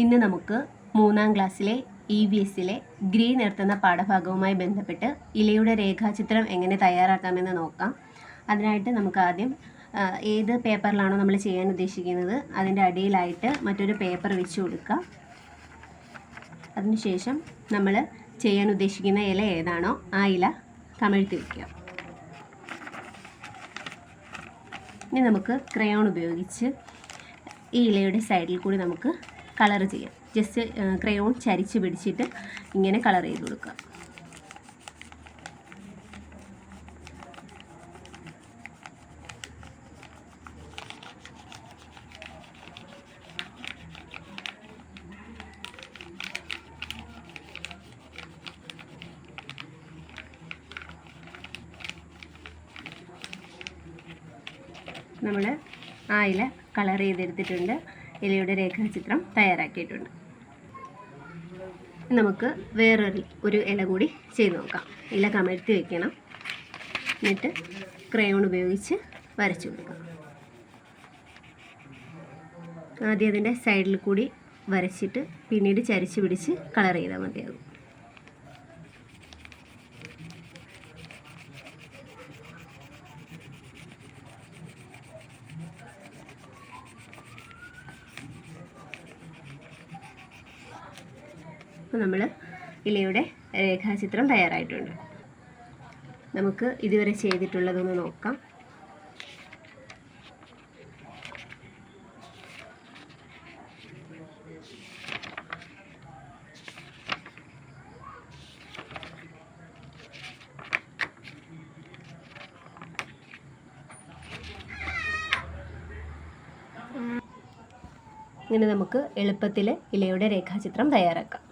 ഇന്ന് നമുക്ക് മൂന്നാം ക്ലാസ്സിലെ ഇ വി എസിലെ ഗ്രീൻ നിർത്തുന്ന പാഠഭാഗവുമായി ബന്ധപ്പെട്ട് ഇലയുടെ രേഖാചിത്രം എങ്ങനെ തയ്യാറാക്കാമെന്ന് നോക്കാം. അതിനായിട്ട് നമുക്ക് ആദ്യം ഏത് പേപ്പറിലാണോ നമ്മൾ ചെയ്യാൻ ഉദ്ദേശിക്കുന്നത് അതിന്റെ അടിയിലായിട്ട് മറ്റൊരു പേപ്പർ വെച്ച് കൊടുക്കുക അതിനുശേഷം നമ്മൾ ചെയ്യാൻ ഉദ്ദേശിക്കുന്ന ഇല ഏതാണോ ആ ഇല കമഴ്ത്തി വയ്ക്കുക ഇനി നമുക്ക് ക്രയോൺ ഉപയോഗിച്ച് ഈ ഇലയുടെ സൈഡിൽ കൂടി നമുക്ക് കളർ ചെയ്യാം. ജസ്റ്റ് ക്രയോൺ ചരിച്ച് പിടിച്ചിട്ട് ഇങ്ങനെ കളർ ചെയ്ത് കൊടുക്കുക നമ്മൾ ആയില കളർ ചെയ്തെടുത്തിട്ടുണ്ട്. ഇലയുടെ രേഖാചിത്രം തയ്യാറാക്കിയിട്ടുണ്ട്. നമുക്ക് വേറൊരു ഒരു ഇല കൂടി ചെയ്ത് നോക്കാം. ഇല കമഴ്ത്തി വെക്കണം. എന്നിട്ട് ക്രയോൺ ഉപയോഗിച്ച് വരച്ചു കൊടുക്കാം. ആദ്യം അതിന്റെ സൈഡിൽ കൂടി വരച്ചിട്ട് പിന്നീട് ചരിച്ച് പിടിച്ച് കളർ ചെയ്താൽ മതിയാകും. അപ്പോൾ നമ്മൾ ഇലയുടെ രേഖാചിത്രം തയ്യാറായിട്ടുണ്ട്. നമുക്ക് ഇതുവരെ ചെയ്തിട്ടുള്ളതൊന്ന് നോക്കാം. ഇങ്ങനെ നമുക്ക് എളുപ്പത്തിൽ ഇലയുടെ രേഖാചിത്രം തയ്യാറാക്കാം.